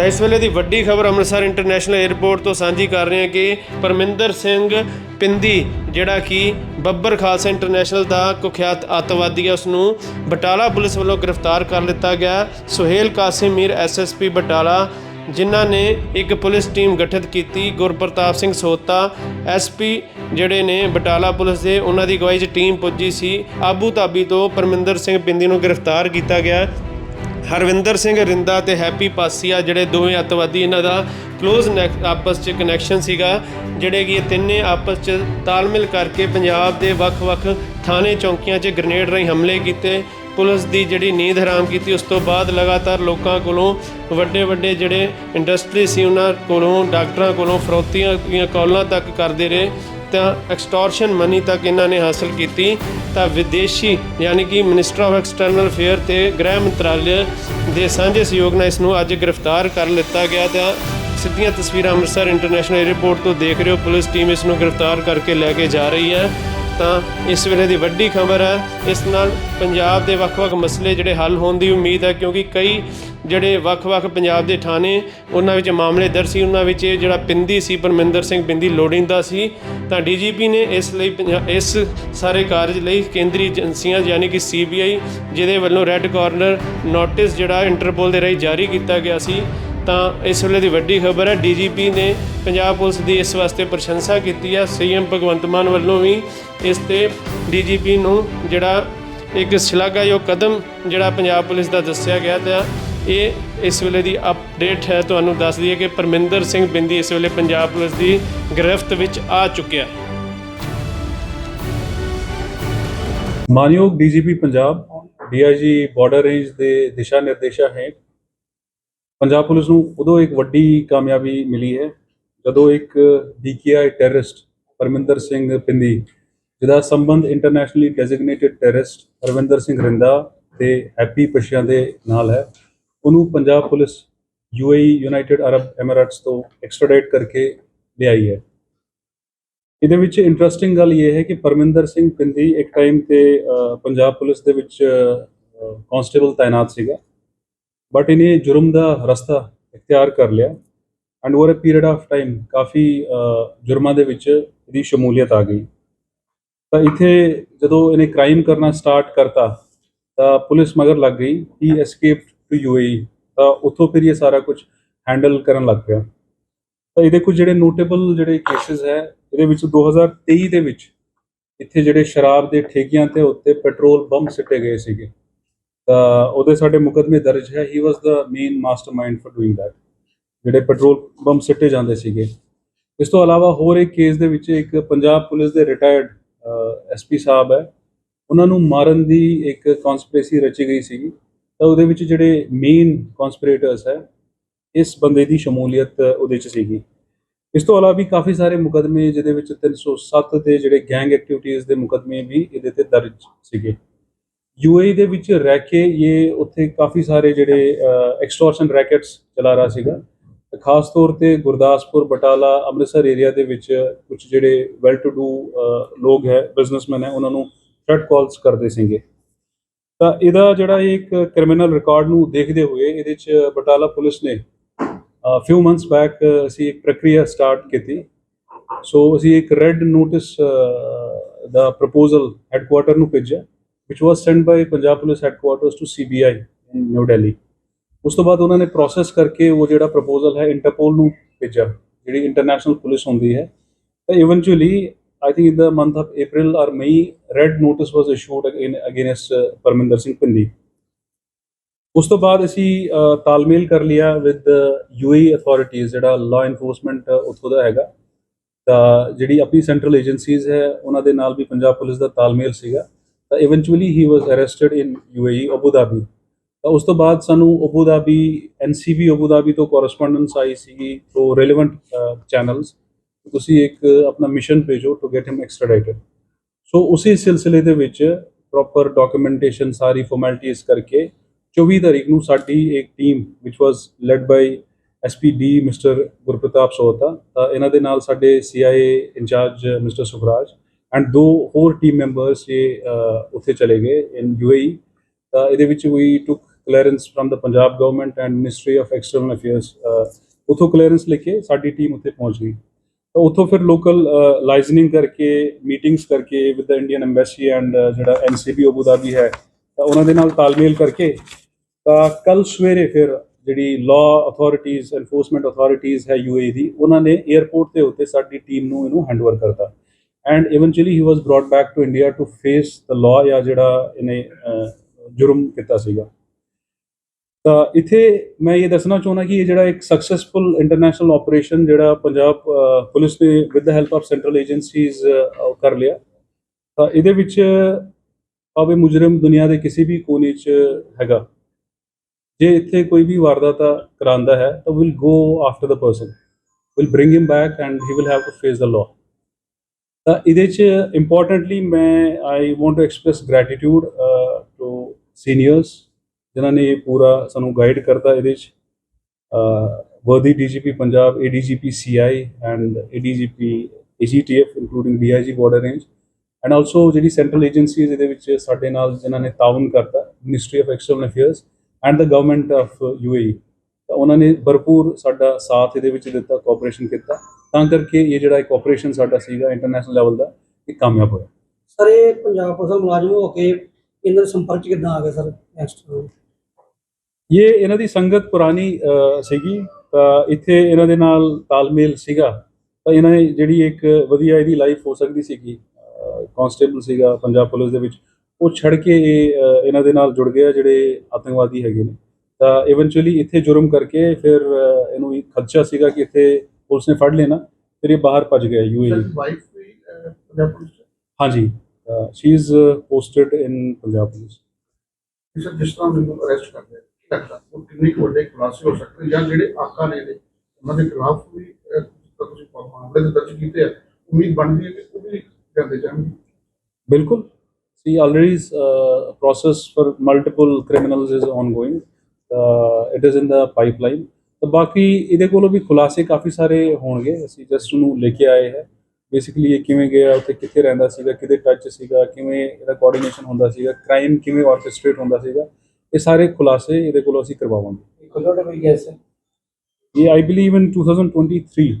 ਤਾਂ ਇਸ ਵੇਲੇ ਦੀ ਵੱਡੀ ਖਬਰ ਅੰਮ੍ਰਿਤਸਰ ਇੰਟਰਨੈਸ਼ਨਲ 에ਅਰਪੋਰਟ ਤੋਂ ਸਾਂਝੀ ਕਰ ਰਹੇ ਹਾਂ ਕਿ ਪਰਮਿੰਦਰ ਸਿੰਘ ਪਿੰਦੀ, ਜਿਹੜਾ ਕਿ ਬੱਬਰ ਖਾਲਸਾ ਇੰਟਰਨੈਸ਼ਨਲ ਦਾ ਕੁਖਿਆਤ ਅੱਤਵਾਦੀ ਹੈ ਉਸ ਨੂੰ ਬਟਾਲਾ ਪੁਲਿਸ ਵੱਲੋਂ ਗ੍ਰਿਫਤਾਰ ਕਰ ਲਿੱਤਾ ਗਿਆ। ਸੁਹੇਲ ਕਾਸਿਮ ਮੀਰ ਐਸਐਸਪੀ ਬਟਾਲਾ, ਜਿਨ੍ਹਾਂ ਨੇ ਇੱਕ ਪੁਲਿਸ ਟੀਮ ਗਠਿਤ ਕੀਤੀ। ਗੁਰਪ੍ਰਤਾਪ ਸਿੰਘ ਸੋਤਾ ਐਸਪੀ ਜਿਹੜੇ ਨੇ ਬਟਾਲਾ ਪੁਲਿਸ ਦੇ, ਉਹਨਾਂ ਦੀ ਅਗਵਾਈ 'ਚ ਟੀਮ ਪੁੱਜੀ ਸੀ। ਆਬੂ ਧਾਬੀ ਤੋਂ ਪਰਮਿੰਦਰ ਸਿੰਘ ਪਿੰਦੀ ਨੂੰ ਗ੍ਰਿਫਤਾਰ ਕੀਤਾ ਗਿਆ। ਹਰਵਿੰਦਰ ਸਿੰਘ ਰਿੰਦਾ ਤੇ ਹੈਪੀ ਪਾਸੀਆ ਜਿਹੜੇ ਦੋਵੇਂ ਅੱਤਵਾਦੀ ਇਹਨਾਂ ਦਾ ক্লোਜ਼ ਆਪਸ 'ਚ ਕਨੈਕਸ਼ਨ ਸੀਗਾ, ਜਿਹੜੇ ਕਿ ਇਹ ਤਿੰਨੇ ਆਪਸ 'ਚ ਤਾਲਮੇਲ ਕਰਕੇ ਪੰਜਾਬ ਦੇ ਵੱਖ-ਵੱਖ ਥਾਣੇ ਚੌਂਕੀਆਂ 'ਚ ਗ੍ਰਨੇਡ ਰਾਹੀਂ ਹਮਲੇ ਕੀਤੇ। ਪੁਲਿਸ ਦੀ ਜਿਹੜੀ ਨੀਂਦ ਹਰਾਮ ਕੀਤੀ, ਉਸ ਤੋਂ ਬਾਅਦ ਲਗਾਤਾਰ ਲੋਕਾਂ ਕੋਲੋਂ ਵੱਡੇ ਵੱਡੇ ਜਿਹੜੇ ਇੰਡਸਟਰੀ ਸੀ ਉਹਨਾਂ ਕੋਲੋਂ, ਡਾਕਟਰਾਂ ਕੋਲੋਂ, ਫਰੋਤੀਆਂ ਦੀਆਂ ਕਾਲਾਂ ਤੱਕ ਕਰਦੇ ਰਹੇ। ਤਾਂ ਐਕਸਟੋਰਸ਼ਨ ਮਨੀ ਤੱਕ ਇਹਨਾਂ ਨੇ ਹਾਸਲ ਕੀਤੀ। ਤਾਂ ਵਿਦੇਸ਼ੀ ਯਾਨੀ ਕਿ ਮਿਨਿਸਟਰ ਆਫ ਐਕਸਟਰਨਲ ਅਫੇਅਰ ਤੇ ਗ੍ਰਹਿ ਮੰਤਰਾਲੇ ਦੇ ਸਾਂਝੇ ਸਹਿਯੋਗ ਨਾਲ ਇਸ ਨੂੰ ਅੱਜ ਗ੍ਰਿਫਤਾਰ ਕਰ ਲਿੱਤਾ ਗਿਆ। ਤਾਂ ਸਿੱਧੀਆਂ ਤਸਵੀਰਾਂ ਅੰਮ੍ਰਿਤਸਰ ਇੰਟਰਨੈਸ਼ਨਲ 에ਅਰਪੋਰਟ ਤੋਂ ਦੇਖ ਰਹੇ ਹੋ। ਪੁਲਿਸ ਟੀਮ ਇਸ ਨੂੰ ਗ੍ਰਿਫਤਾਰ ਕਰਕੇ ਲੈ ਕੇ ਜਾ ਰਹੀ ਹੈ। ਤਾਂ ਇਸ ਵੇਲੇ ਦੀ ਵੱਡੀ ਖਬਰ ਹੈ। ਇਸ ਨਾਲ ਪੰਜਾਬ ਦੇ ਵੱਖ-ਵੱਖ ਮਸਲੇ ਜਿਹੜੇ ਹੱਲ ਹੋਣ ਦੀ ਉਮੀਦ ਹੈ, ਕਿਉਂਕਿ ਕਈ ਜਿਹੜੇ ਵੱਖ-ਵੱਖ ਪੰਜਾਬ ਦੇ ਥਾਣੇ, ਉਹਨਾਂ ਵਿੱਚ ਮਾਮਲੇ ਦਰਜ ਸੀ। ਉਹਨਾਂ ਵਿੱਚ ਇਹ ਜਿਹੜਾ ਪਿੰਦੀ ਸੀ, ਪਰਮਿੰਦਰ ਸਿੰਘ ਪਿੰਦੀ ਲੋੜੀਂਦਾ ਸੀ। ਤਾਂ ਡੀਜੀਪੀ ਨੇ ਇਸ ਲਈ ਪੰਜਾ- ਇਸ ਸਾਰੇ ਕਾਰਜ ਲਈ ਕੇਂਦਰੀ ਏਜੰਸੀਆਂ, ਯਾਨੀ ਕਿ ਸੀਬੀਆਈ, ਜਿਹਦੇ ਵੱਲੋਂ ਰੈੱਡ ਕਾਰਨਰ ਨੋਟਿਸ ਜਿਹੜਾ ਇੰਟਰਪੋਲ ਦੇ ਰਾਹੀਂ ਜਾਰੀ ਕੀਤਾ ਗਿਆ ਸੀ। ਤਾਂ ਇਸ ਵੇਲੇ ਦੀ ਵੱਡੀ ਖਬਰ ਹੈ, ਡੀਜੀਪੀ ਨੇ ਪੰਜਾਬ ਪੁਲਿਸ ਦੀ ਇਸ ਵਾਸਤੇ ਪ੍ਰਸ਼ੰਸਾ ਕੀਤੀ ਹੈ, ਸੀਐਮ ਭਗਵੰਤ ਮਾਨ ਵੱਲੋਂ ਵੀ ਇਸ ਤੇ ਡੀਜੀਪੀ ਨੂੰ ਜਿਹੜਾ ਇੱਕ ਸ਼ਲਾਘਾਯੋਗ ਕਦਮ ਜਿਹੜਾ ਪੰਜਾਬ ਪੁਲਿਸ ਦਾ ਦੱਸਿਆ ਗਿਆ ਤਾਂ ਇਹ ਇਸ ਵੇਲੇ ਦੀ ਅਪਡੇਟ ਹੈ। ਤੁਹਾਨੂੰ ਦੱਸ ਦਈਏ ਕਿ ਪਰਮਿੰਦਰ ਸਿੰਘ ਬਿੰਦੀ ਇਸ ਵੇਲੇ ਪੰਜਾਬ ਪੁਲਿਸ ਦੀ ਗ੍ਰਿਫਤ ਵਿੱਚ ਆ ਚੁੱਕਿਆ ਹੈ। ਮਾਨਯੋਗ DGP Punjab, DIG border range ਦੇ ਦਿਸ਼ਾ ਨਿਰਦੇਸ਼ਾਂ ਹੇਠ ਪੰਜਾਬ ਪੁਲਿਸ ਨੂੰ ਉਦੋਂ ਇੱਕ ਵੱਡੀ ਕਾਮਯਾਬੀ ਮਿਲੀ ਹੈ, ਜਦੋਂ ਇੱਕ ਡੀਕੇਆਈ ਟੈਰਰਿਸਟ ਪਰਮਿੰਦਰ ਸਿੰਘ ਪਿੰਦੀ, ਜਿਹਦਾ ਸੰਬੰਧ internationally designated terrorist Ravinder Singh Rinda ਤੇ ਹੈਪੀ ਪਸ਼ਿਆਂ ਦੇ ਨਾਲ ਹੈ। ਉਹਨੂੰ Punjab police UAE United Arab Emirates ਤੋਂ ਐਕਸਟ੍ਰਾਡਾਈਟ ਕਰਕੇ ਲਿਆਈ ਹੈ। ਇਹਦੇ ਵਿੱਚ ਇੰਟਰਸਟਿੰਗ ਗੱਲ ਇਹ ਹੈ ਕਿ ਪਰਮਿੰਦਰ ਸਿੰਘ ਪਿੰਦੀ ਇੱਕ ਟਾਈਮ ਤੇ ਪੰਜਾਬ ਪੁਲਿਸ ਦੇ ਵਿੱਚ ਕਾਂਸਟੇਬਲ ਤਾਇਨਾਤ ਸੀਗਾ। ਬਟ ਇਹਨੇ ਜੁਰਮ ਦਾ ਰਸਤਾ ਇਖਤਿਆਰ ਕਰ ਲਿਆ and over a period of time ਕਾਫੀ ਜੁਰਮਾਂ ਦੇ ਵਿੱਚ ਇਹਦੀ ਸ਼ਮੂਲੀਅਤ ਆ ਗਈ ਤਾਂ ਇੱਥੇ ਜਦੋਂ ਇਹਨੇ ਕ੍ਰਾਈਮ ਕਰਨਾ ਸਟਾਰਟ ਕਰਤਾ ਤਾਂ ਪੁਲਿਸ ਮਗਰ ਲੱਗ ਗਈ ਹੀ ਐਸਕੇਪਡ ਟੂ ਯੂਏਈ ਤਾਂ ਉੱਥੋਂ ਫਿਰ ਇਹ ਸਾਰਾ ਕੁਝ ਹੈਂਡਲ ਕਰਨ ਲੱਗ ਪਿਆ ਤਾਂ ਇਹਦੇ ਕੁਝ ਜਿਹੜੇ ਨੋਟੇਬਲ ਜਿਹੜੇ ਕੇਸਿਸ ਹੈ ਇਹਦੇ ਵਿੱਚ 2023 ਦੇ ਵਿੱਚ ਇੱਥੇ ਜਿਹੜੇ ਸ਼ਰਾਬ ਦੇ ਠੇਕਿਆਂ ਤੇ ਉੱਤੇ ਪੈਟਰੋਲ ਬੰਬ ਸਿੱਟੇ ਗਏ ਸੀਗੇ ਉਹਦੇ ਸਾਡੇ ਮੁਕਦਮੇ ਦਰਜ ਹੈ। He was the main mastermind for doing that ਜਿਹੜੇ ਪੈਟਰੋਲ ਬੰਬ ਸਿੱਟੇ ਜਾਂਦੇ ਸੀਗੇ। ਇਸ ਤੋਂ ਇਲਾਵਾ ਹੋਰ ਇੱਕ ਕੇਸ ਦੇ ਵਿੱਚ ਇੱਕ ਪੰਜਾਬ ਪੁਲਿਸ ਦੇ ਰਿਟਾਇਰਡ ਐਸਪੀ ਸਾਹਿਬ ਹੈ। ਉਹਨਾਂ ਨੂੰ ਮਾਰਨ ਦੀ ਇੱਕ ਕਨਸਪੀਰੇਸੀ ਰਚੀ ਗਈ ਸੀਗੀ। ਤਾਂ ਉਹਦੇ ਵਿੱਚ ਜਿਹੜੇ ਮੇਨ ਕਨਸਪੀਰੇਟਰਸ ਹੈ, ਇਸ ਬੰਦੇ ਦੀ ਸ਼ਮੂਲੀਅਤ ਉਹਦੇ ਚ ਸੀਗੀ। ਇਸ ਤੋਂ ਇਲਾਵਾ ਵੀ ਕਾਫੀ ਸਾਰੇ ਮੁਕਦਮੇ ਜਿਹਦੇ ਵਿੱਚ 307 ਦੇ ਜਿਹੜੇ ਗੈਂਗ ਐਕਟੀਵਿਟੀਜ਼ ਦੇ ਮੁਕਦਮੇ ਵੀ ਇਹਦੇ ਤੇ ਦਰਜ ਸੀਗੇ। ਯੂਏਈ ਦੇ ਵਿੱਚ ਰਹਿ ਕੇ ਇਹ ਉੱਥੇ ਕਾਫੀ ਸਾਰੇ ਜਿਹੜੇ ਐਕਸਟੋਰਸ਼ਨ ਰੈਕੇਟਸ ਚਲਾ ਰਿਹਾ ਸੀਗਾ। ਖਾਸ ਤੌਰ ਤੇ ਗੁਰਦਾਸਪੁਰ, ਬਟਾਲਾ, ਅੰਮ੍ਰਿਤਸਰ ਏਰੀਆ ਦੇ ਵਿੱਚ ਕੁਝ ਜਿਹੜੇ ਵੈਲ ਟੂ ਡੂ ਲੋਕ ਹੈ ਬਿਜ਼ਨਸਮੈਨ ਹੈ, ਉਹਨਾਂ ਨੂੰ ਥ੍ਰੈਟ ਕਾਲਸ ਕਰਦੇ ਸੀਗੇ। ਤਾਂ ਇਹਦਾ ਜਿਹੜਾ ਇੱਕ ਕ੍ਰਿਮੀਨਲ ਰਿਕਾਰਡ ਨੂੰ ਦੇਖਦੇ ਹੋਏ ਇਹਦੇ ਚ ਬਟਾਲਾ ਪੁਲਿਸ ਨੇ ਫਿਊ ਮੰਥਸ ਬੈਕ ਅਸੀਂ ਇੱਕ ਪ੍ਰਕਿਰਿਆ ਸਟਾਰਟ ਕੀਤੀ। ਸੋ ਅਸੀਂ ਇੱਕ ਰੈੱਡ ਨੋਟਿਸ ਦਾ ਪ੍ਰਪੋਜ਼ਲ ਹੈੱਡਕੁਆਟਰ ਨੂੰ ਭੇਜਿਆ। Which was sent by Punjab police headquarters to CBI in New Delhi ਉਸ ਤੋਂ ਬਾਅਦ ਉਹਨਾਂ ਨੇ ਪ੍ਰੋਸੈਸ ਕਰਕੇ ਉਹ ਜਿਹੜਾ ਪ੍ਰਪੋਜ਼ਲ ਹੈ ਇੰਟਰਪੋਲ ਨੂੰ ਭੇਜਿਆ ਜਿਹੜੀ ਇੰਟਰਨੈਸ਼ਨਲ ਪੁਲਿਸ ਹੁੰਦੀ ਹੈ। ਤਾਂ eventually I think in the month of April or May, red notice was issued again against Parminder Singh Pindi ਉਸ ਤੋਂ ਬਾਅਦ ਅਸੀਂ ਤਾਲਮੇਲ ਕਰ ਲਿਆ ਵਿਦ ਯੂਏਈ ਅਥਾਰਟੀਜ਼ ਜਿਹੜਾ ਲਾ ਇਨਫੋਰਸਮੈਂਟ ਉੱਥੋਂ ਦਾ ਹੈਗਾ। ਤਾਂ ਜਿਹੜੀ ਆਪਣੀ ਸੈਂਟਰਲ ਏਜੰਸੀਜ਼ ਹੈ ਉਹਨਾਂ ਦੇ ਨਾਲ ਵੀ ਪੰਜਾਬ ਪੁਲਿਸ ਦਾ ਤਾਲਮੇਲ ਸੀਗਾ। ਤਾਂ eventually he was arrested in UAE Abu Dhabi ਤਾਂ ਉਸ ਤੋਂ ਬਾਅਦ ਸਾਨੂੰ Abu Dhabi NCB Abu Dhabi ਤੋਂ ਕੋਰਸਪੋਂਡੈਂਸ ਆਈ ਸੀਗੀ ਥਰੂ ਰੈਲੇਵੈਂਟ ਚੈਨਲਸ ਤੁਸੀਂ ਇੱਕ ਆਪਣਾ ਮਿਸ਼ਨ ਭੇਜੋ to get him extradited so ਉਸੇ ਸਿਲਸਿਲੇ ਦੇ ਵਿੱਚ ਪ੍ਰੋਪਰ ਡਾਕੂਮੈਂਟੇਸ਼ਨ ਸਾਰੀ ਫਾਰਮੈਲਿਟੀਜ਼ ਕਰਕੇ 24 ਤਾਰੀਖ ਨੂੰ ਸਾਡੀ ਇੱਕ team which was led by SPD mister Gurpartap Sohta ਤਾਂ ਇਹਨਾਂ ਦੇ ਨਾਲ ਸਾਡੇ CIA incharge mister Sukhraj and ਦੋ ਹੋਰ ਟੀਮ ਮੈਂਬਰਸ ਇਹ ਉੱਥੇ ਚਲੇ ਗਏ ਇਨ ਯੂਏਈ ਤਾਂ ਇਹਦੇ ਵਿੱਚ ਵੀ took clearance from the Punjab government and ministry of external affairs ਉਥੋਂ ਕਲੀਅਰੈਂਸ ਲੈ ਕੇ ਸਾਡੀ ਟੀਮ ਉੱਥੇ ਪਹੁੰਚ ਗਈ। ਤਾਂ ਉੱਥੋਂ ਫਿਰ ਲੋਕਲ ਲਾਈਜ਼ਨਿੰਗ ਕਰਕੇ ਮੀਟਿੰਗਸ ਕਰਕੇ with the Indian embassy and ਜਿਹੜਾ ਐਨਸੀਬੀ ਅਬੂ ਧਾਬੀ ਹੈ, ਤਾਂ ਉਹਨਾਂ ਦੇ ਨਾਲ ਤਾਲਮੇਲ ਕਰਕੇ, ਤਾਂ ਕੱਲ ਸਵੇਰੇ ਫਿਰ ਜਿਹੜੀ ਲਾਅ ਅਥਾਰਟੀਜ਼ ਐਨਫੋਰਸਮੈਂਟ ਅਥਾਰਟੀਜ਼ ਹੈ ਯੂਏਈ ਦੀ, ਉਹਨਾਂ ਨੇ 에ਅਰਪੋਰਟ ਦੇ ਉੱਤੇ ਸਾਡੀ ਟੀਮ ਨੂੰ ਇਹਨੂੰ ਹੈਂਡਓਵਰ ਕਰਤਾ। And eventually he was brought back to India to face the law ਜਾਂ ਜਿਹੜਾ ਇਹਨੇ ਜੁਰਮ ਕੀਤਾ ਸੀਗਾ ਤਾਂ ਇੱਥੇ ਮੈਂ ਇਹ ਦੱਸਣਾ ਚਾਹੁੰਦਾ ਕਿ ਇਹ ਜਿਹੜਾ ਇੱਕ ਸਕਸੈਸਫੁਲ ਇੰਟਰਨੈਸ਼ਨਲ ਆਪਰੇਸ਼ਨ ਜਿਹੜਾ ਪੰਜਾਬ ਪੁਲਿਸ ਨੇ with the help of central agencies ਕਰ ਲਿਆ ਤਾਂ ਇਹਦੇ ਵਿੱਚ ਭਾਵੇਂ ਮੁਜਰਮ ਦੁਨੀਆ ਦੇ ਕਿਸੇ ਵੀ ਕੋਨੇ 'ਚ ਹੈਗਾ ਜੇ ਇੱਥੇ ਕੋਈ ਵੀ ਵਾਰਦਾਤ ਕਰਾਂਦਾ ਹੈ ਤਾਂ will go after the person will bring him back and he will have to face the law ਤਾਂ ਇਹਦੇ 'ਚ ਇੰਪੋਰਟੈਂਟਲੀ ਮੈਂ I want to express gratitude to seniors ਜਿਨ੍ਹਾਂ ਨੇ ਪੂਰਾ ਸਾਨੂੰ ਗਾਈਡ ਕਰਤਾ ਇਹਦੇ 'ਚ। Worthy DGP Punjab ADGP CI and ADGP AGTF including DIG border range and also ਜਿਹੜੀ ਸੈਂਟਰਲ ਏਜੰਸੀਜ਼ ਇਹਦੇ ਵਿੱਚ ਸਾਡੇ ਨਾਲ ਜਿਨ੍ਹਾਂ ਨੇ ਤਾਉਨ ਕਰਤਾ ministry of external affairs and the government of UAE ਤਾਂ ਉਹਨਾਂ ਨੇ ਭਰਪੂਰ ਸਾਡਾ ਸਾਥ ਇਹਦੇ ਵਿੱਚ ਦਿੱਤਾ ਕੋਆਪਰੇਸ਼ਨ ਕੀਤਾ। ਤਾਂ ਕਰਕੇ ਇਹ ਜਿਹੜਾ ਇੱਕ ਆਪਰੇਸ਼ਨ ਸਾਡਾ ਸੀਗਾ ਇੰਟਰਨੈਸ਼ਨਲ ਲੈਵਲ ਦਾ ਇਹ ਕਾਮਯਾਬ ਹੋਇਆ। ਸਰ ਇਹ ਪੰਜਾਬ ਪੁਲਿਸ ਮੁਲਾਜ਼ਮ ਹੋ ਕੇ ਇਹਨਾਂ ਦੇ ਸੰਪਰਕ ਕਿੱਦਾਂ ਆ ਗਏ ਸਰ ਨੈਕਸਟ ਇਹ ਇਹਨਾਂ ਦੀ ਸੰਗਤ ਪੁਰਾਣੀ ਸੀਗੀ ਤਾਂ ਇੱਥੇ ਇਹਨਾਂ ਦੇ ਨਾਲ ਤਾਲਮੇਲ ਸੀਗਾ। ਤਾਂ ਇਹਨਾਂ ਨੇ ਜਿਹੜੀ ਇੱਕ ਵਧੀਆ ਇਹਦੀ ਲਾਈਫ ਹੋ ਸਕਦੀ ਸੀਗੀ ਕਨਸਟੇਬਲ ਸੀਗਾ ਪੰਜਾਬ ਪੁਲਿਸ ਦੇ ਵਿੱਚ ਉਹ ਛੱਡ ਕੇ ਇਹ ਇਹਨਾਂ ਦੇ ਨਾਲ ਜੁੜ ਗਿਆ ਜਿਹੜੇ ਆਤੰਕਵਾਦੀ ਹੈਗੇ ਨੇ। ਤਾਂ ਇਵੈਂਚੁਅਲੀ ਇੱਥੇ ਜੁਰਮ ਕਰਕੇ ਫਿਰ ਇਹਨੂੰ ਇੱਕ ਖਦਸ਼ਾ ਸੀਗਾ ਕਿ ਇੱਥੇ ਪੁਲਿਸ ਨੇ ਫੜ ਲੈਣਾ ਫਿਰ ਇਹ ਬਾਹਰ ਭੱਜ ਗਿਆ ਯੂਏਈ ਵਾਈਫ ਵੀ ਅਹ, ਪੰਜਾਬ ਪੁਲਿਸ ਹਾਂਜੀ she is posted in Punjab police ਇਸ ਜਿਸ ਤਰ੍ਹਾਂ ਮੈਨੂੰ ਅਰੈਸਟ ਕਰਦੇ ਲੱਗਦਾ ਉਹ ਕਿੰਨੀ ਕੁ ਵੱਡੇ ਖੁਲਾਸੇ ਹੋ ਸਕਦੇ ਜਾਂ ਜਿਹੜੇ ਆਕਾ ਨੇ ਇਹਦੇ ਉਹਨਾਂ ਦੇ ਖਿਲਾਫ ਵੀ ਤੁਸੀਂ ਮਾਮਲੇ ਦੇ ਦਰਜ ਕੀਤੇ ਆ ਉਮੀਦ ਬਣਦੀ ਹੈ ਕਿ ਉਹ ਵੀ ਜਾਂਦੇ ਜਾਣਗੇ Bilkul. See, already uh, process for multiple criminals is ongoing. Uh, it is in the pipeline. ਤਾਂ ਬਾਕੀ ਇਹਦੇ ਕੋਲੋਂ ਵੀ ਖੁਲਾਸੇ ਕਾਫੀ ਸਾਰੇ ਹੋਣਗੇ। ਅਸੀਂ ਜਸਟ ਉਹਨੂੰ ਲੈ ਕੇ ਆਏ ਹੈ। ਬੇਸਿਕਲੀ ਇਹ ਕਿਵੇਂ ਗਿਆ ਉੱਥੇ ਕਿੱਥੇ ਰਹਿੰਦਾ ਸੀਗਾ ਕਿਹਦੇ ਟੱਚ ਸੀਗਾ ਕਿਵੇਂ ਇਹਦਾ ਕੋਆਰਡੀਨੇਸ਼ਨ ਹੁੰਦਾ ਸੀਗਾ ਕ੍ਰਾਈਮ ਕਿਵੇਂ ਆਰਕੈਸਟ੍ਰੇਟ ਹੁੰਦਾ ਸੀਗਾ ਇਹ ਸਾਰੇ ਖੁਲਾਸੇ ਇਹਦੇ ਕੋਲੋਂ ਅਸੀਂ ਕਰਵਾਵਾਂਗੇ। ਖੁੱਲੋੜੇ ਕੋਈ ਗੈਸ ਇਹ ਆਈ ਬਲੀਵ ਇਨ 2023